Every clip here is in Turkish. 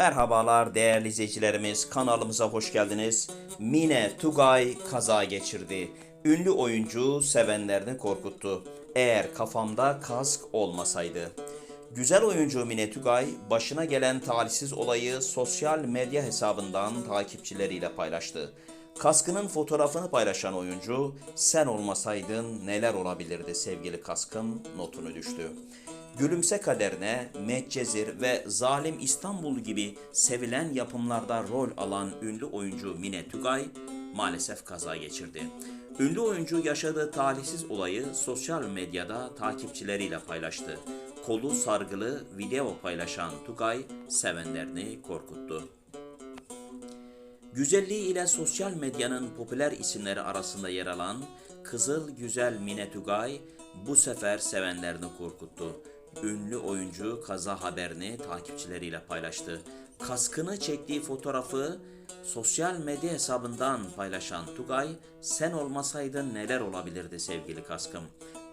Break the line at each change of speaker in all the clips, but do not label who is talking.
Merhabalar değerli izleyicilerimiz kanalımıza hoş geldiniz. Mine Tugay kaza geçirdi. Ünlü oyuncu sevenlerini korkuttu. Eğer kafamda kask olmasaydı. Güzel oyuncu Mine Tugay başına gelen talihsiz olayı sosyal medya hesabından takipçileriyle paylaştı. Kaskının fotoğrafını paylaşan oyuncu sen olmasaydın neler olabilirdi sevgili kaskım notunu düştü. Gülümse Kaderine, Medcezir ve Zalim İstanbul gibi sevilen yapımlarda rol alan ünlü oyuncu Mine Tugay maalesef kaza geçirdi. Ünlü oyuncu yaşadığı talihsiz olayı sosyal medyada takipçileriyle paylaştı. Kolu sargılı video paylaşan Tugay sevenlerini korkuttu. Güzelliği ile sosyal medyanın popüler isimleri arasında yer alan Kızıl Güzel Mine Tugay bu sefer sevenlerini korkuttu. Ünlü oyuncu kaza haberini takipçileriyle paylaştı. Kaskını çektiği fotoğrafı sosyal medya hesabından paylaşan Tugay, sen olmasaydın neler olabilirdi sevgili kaskım.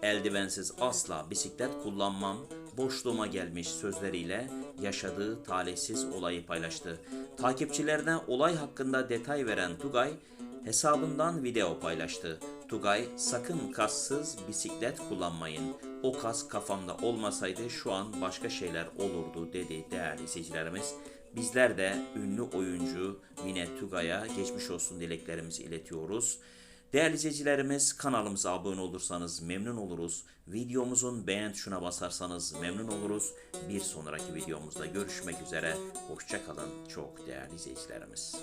Eldivensiz asla bisiklet kullanmam, boşluğuma gelmiş sözleriyle yaşadığı talihsiz olayı paylaştı. Takipçilerine olay hakkında detay veren Tugay, hesabından video paylaştı. Tugay, sakın kassız bisiklet kullanmayın. O kas kafamda olmasaydı şu an başka şeyler olurdu dedi değerli izleyicilerimiz. Bizler de ünlü oyuncu Mine Tugay'a geçmiş olsun dileklerimizi iletiyoruz. Değerli izleyicilerimiz kanalımıza abone olursanız memnun oluruz. Videomuzun beğen tuşuna basarsanız memnun oluruz. Bir sonraki videomuzda görüşmek üzere. Hoşçakalın çok değerli izleyicilerimiz.